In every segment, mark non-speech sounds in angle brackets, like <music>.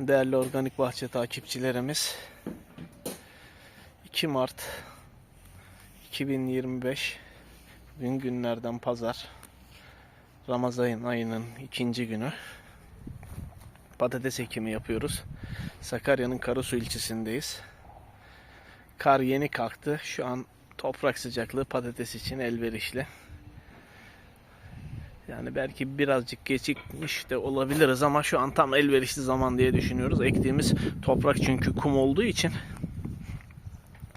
Değerli organik bahçe takipçilerimiz 2 Mart 2025 Bugün günlerden pazar Ramazan ayının ikinci günü. Patates ekimi yapıyoruz. Sakarya'nın Karasu ilçesindeyiz. Kar yeni kalktı. Şu an toprak sıcaklığı patates için elverişli yani belki birazcık gecikmiş de olabiliriz ama şu an tam elverişli zaman diye düşünüyoruz. Ektiğimiz toprak çünkü kum olduğu için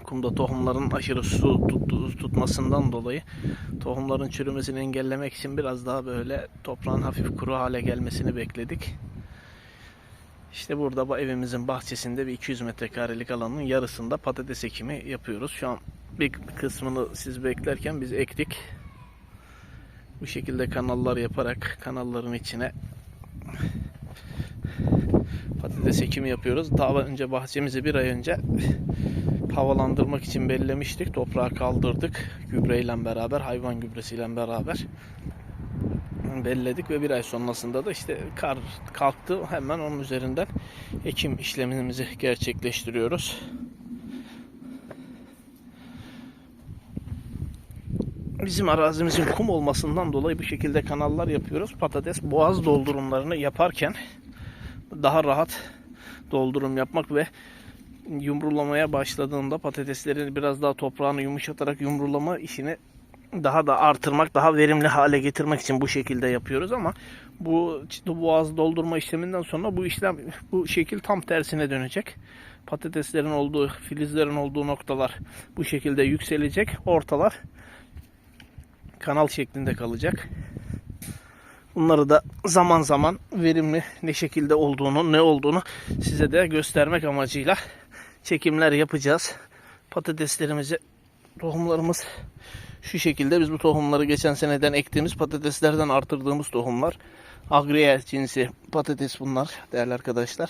kumda tohumların aşırı su tut- tutmasından dolayı tohumların çürümesini engellemek için biraz daha böyle toprağın hafif kuru hale gelmesini bekledik. İşte burada bu evimizin bahçesinde bir 200 metrekarelik alanın yarısında patates ekimi yapıyoruz. Şu an bir kısmını siz beklerken biz ektik. Bu şekilde kanallar yaparak kanalların içine patates ekimi yapıyoruz. Daha önce bahçemizi bir ay önce havalandırmak için bellemiştik. Toprağı kaldırdık. Gübreyle beraber, hayvan gübresiyle beraber belledik ve bir ay sonrasında da işte kar kalktı. Hemen onun üzerinden ekim işlemimizi gerçekleştiriyoruz. Bizim arazimizin kum olmasından dolayı bu şekilde kanallar yapıyoruz. Patates boğaz doldurumlarını yaparken daha rahat doldurum yapmak ve yumrulamaya başladığında patateslerin biraz daha toprağını yumuşatarak yumrulama işini daha da artırmak, daha verimli hale getirmek için bu şekilde yapıyoruz ama bu boğaz doldurma işleminden sonra bu işlem bu şekil tam tersine dönecek. Patateslerin olduğu, filizlerin olduğu noktalar bu şekilde yükselecek. Ortalar kanal şeklinde kalacak. Bunları da zaman zaman verimli ne şekilde olduğunu, ne olduğunu size de göstermek amacıyla çekimler yapacağız. Patateslerimizi, tohumlarımız şu şekilde. Biz bu tohumları geçen seneden ektiğimiz patateslerden artırdığımız tohumlar. Agriye cinsi patates bunlar değerli arkadaşlar.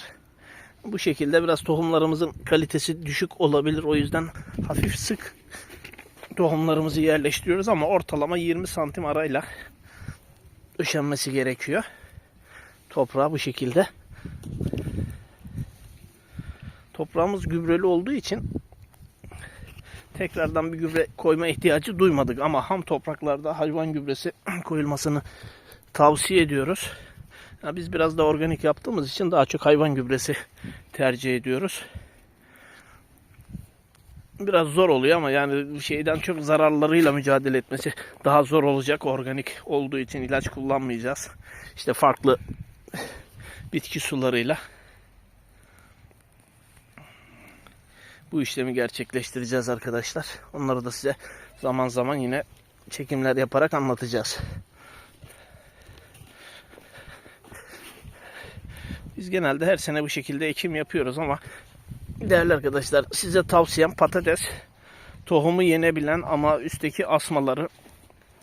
Bu şekilde biraz tohumlarımızın kalitesi düşük olabilir. O yüzden hafif sık tohumlarımızı yerleştiriyoruz ama ortalama 20 santim arayla döşenmesi gerekiyor. Toprağı bu şekilde. Toprağımız gübreli olduğu için tekrardan bir gübre koyma ihtiyacı duymadık ama ham topraklarda hayvan gübresi <clears throat> koyulmasını tavsiye ediyoruz. Ya biz biraz da organik yaptığımız için daha çok hayvan gübresi tercih ediyoruz biraz zor oluyor ama yani şeyden çok zararlarıyla mücadele etmesi daha zor olacak organik olduğu için ilaç kullanmayacağız. İşte farklı bitki sularıyla bu işlemi gerçekleştireceğiz arkadaşlar. Onları da size zaman zaman yine çekimler yaparak anlatacağız. Biz genelde her sene bu şekilde ekim yapıyoruz ama Değerli arkadaşlar size tavsiyem patates tohumu yenebilen ama üstteki asmaları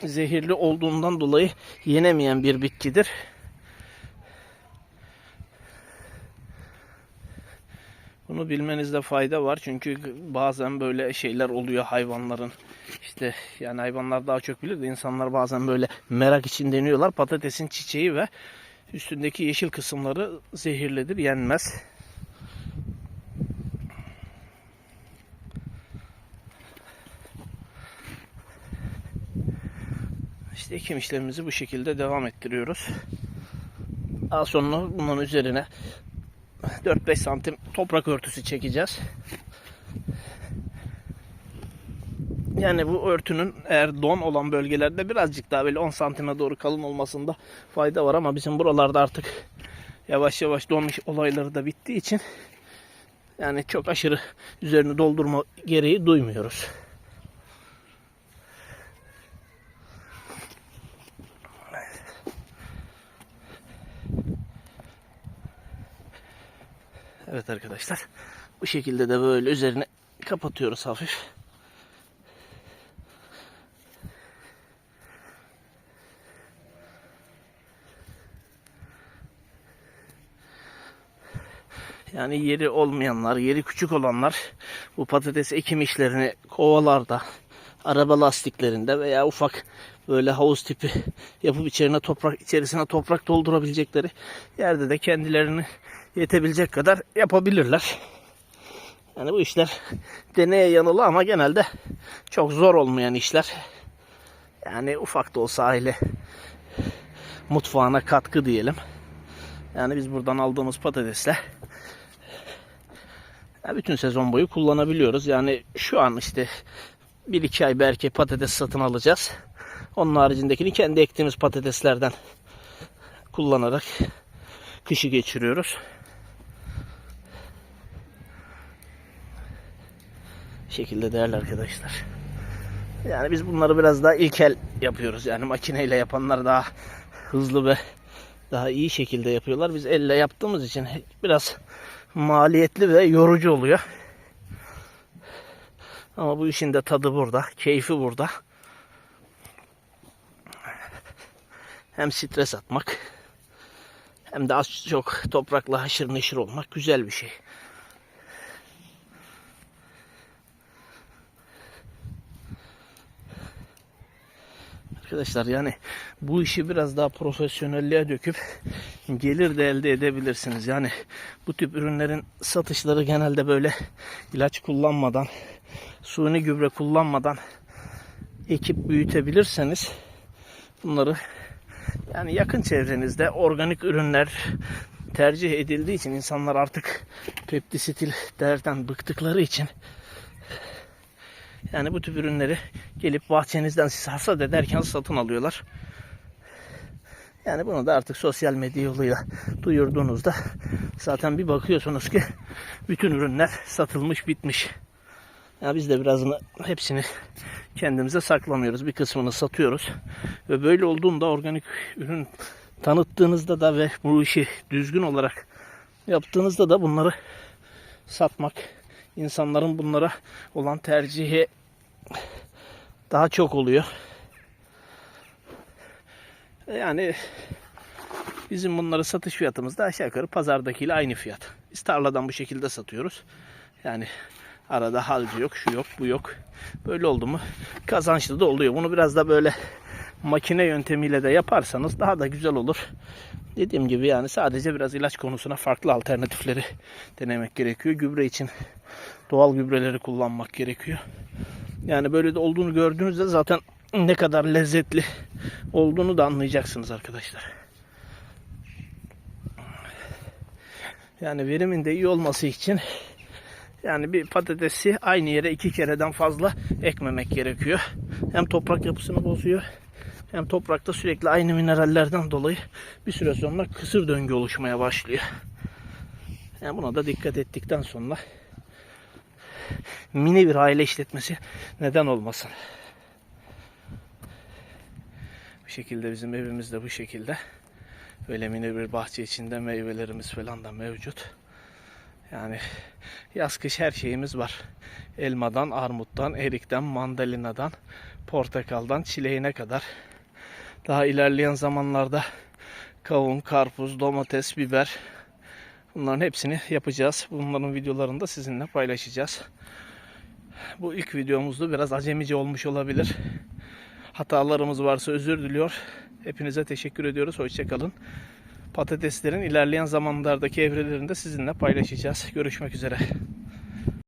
zehirli olduğundan dolayı yenemeyen bir bitkidir. Bunu bilmenizde fayda var çünkü bazen böyle şeyler oluyor hayvanların işte yani hayvanlar daha çok bilir de insanlar bazen böyle merak için deniyorlar patatesin çiçeği ve üstündeki yeşil kısımları zehirlidir yenmez. İşte ekim işlemimizi bu şekilde devam ettiriyoruz. Daha sonra bunun üzerine 4-5 santim toprak örtüsü çekeceğiz. Yani bu örtünün eğer don olan bölgelerde birazcık daha böyle 10 santime doğru kalın olmasında fayda var ama bizim buralarda artık yavaş yavaş donmuş olayları da bittiği için yani çok aşırı üzerini doldurma gereği duymuyoruz. Evet arkadaşlar. Bu şekilde de böyle üzerine kapatıyoruz hafif. Yani yeri olmayanlar, yeri küçük olanlar bu patates ekim işlerini kovalarda, araba lastiklerinde veya ufak böyle havuz tipi <laughs> yapıp içerine toprak içerisine toprak doldurabilecekleri yerde de kendilerini yetebilecek kadar yapabilirler. Yani bu işler <laughs> deneye yanılı ama genelde çok zor olmayan işler. Yani ufak da olsa aile mutfağına katkı diyelim. Yani biz buradan aldığımız patatesle bütün sezon boyu kullanabiliyoruz. Yani şu an işte 1-2 ay belki patates satın alacağız. Onun haricindekini kendi ektiğimiz patateslerden kullanarak kışı geçiriyoruz. Şekilde değerli arkadaşlar. Yani biz bunları biraz daha ilkel yapıyoruz. Yani makineyle yapanlar daha hızlı ve daha iyi şekilde yapıyorlar. Biz elle yaptığımız için biraz maliyetli ve yorucu oluyor. Ama bu işin de tadı burada, keyfi burada. Hem stres atmak hem de az çok toprakla haşır neşir olmak güzel bir şey. Arkadaşlar yani bu işi biraz daha profesyonelliğe döküp gelir de elde edebilirsiniz. Yani bu tip ürünlerin satışları genelde böyle ilaç kullanmadan, suni gübre kullanmadan ekip büyütebilirseniz bunları yani yakın çevrenizde organik ürünler tercih edildiği için insanlar artık peptisitlerden bıktıkları için yani bu tip ürünleri gelip bahçenizden siz hasat ederken satın alıyorlar. Yani bunu da artık sosyal medya yoluyla duyurduğunuzda zaten bir bakıyorsunuz ki bütün ürünler satılmış bitmiş. Ya biz de birazını hepsini kendimize saklamıyoruz. Bir kısmını satıyoruz. Ve böyle olduğunda organik ürün tanıttığınızda da ve bu işi düzgün olarak yaptığınızda da bunları satmak, insanların bunlara olan tercihi daha çok oluyor. Yani bizim bunları satış fiyatımız da aşağı yukarı pazardakiyle aynı fiyat. Biz tarladan bu şekilde satıyoruz. Yani arada halci yok, şu yok, bu yok. Böyle oldu mu kazançlı da oluyor. Bunu biraz da böyle makine yöntemiyle de yaparsanız daha da güzel olur. Dediğim gibi yani sadece biraz ilaç konusuna farklı alternatifleri denemek gerekiyor. Gübre için doğal gübreleri kullanmak gerekiyor. Yani böyle de olduğunu gördüğünüzde zaten ne kadar lezzetli olduğunu da anlayacaksınız arkadaşlar. Yani verimin de iyi olması için yani bir patatesi aynı yere iki kereden fazla ekmemek gerekiyor. Hem toprak yapısını bozuyor hem toprakta sürekli aynı minerallerden dolayı bir süre sonra kısır döngü oluşmaya başlıyor. Yani buna da dikkat ettikten sonra mini bir aile işletmesi neden olmasın. Bu şekilde bizim evimiz de bu şekilde. Böyle mini bir bahçe içinde meyvelerimiz falan da mevcut. Yani yaz kış her şeyimiz var. Elmadan, armuttan, erikten, mandalinadan, portakaldan, çileğine kadar. Daha ilerleyen zamanlarda kavun, karpuz, domates, biber bunların hepsini yapacağız. Bunların videolarını da sizinle paylaşacağız. Bu ilk videomuzda biraz acemice olmuş olabilir. Hatalarımız varsa özür diliyor. Hepinize teşekkür ediyoruz. Hoşçakalın. Patateslerin ilerleyen zamanlardaki evrelerini de sizinle paylaşacağız. Görüşmek üzere.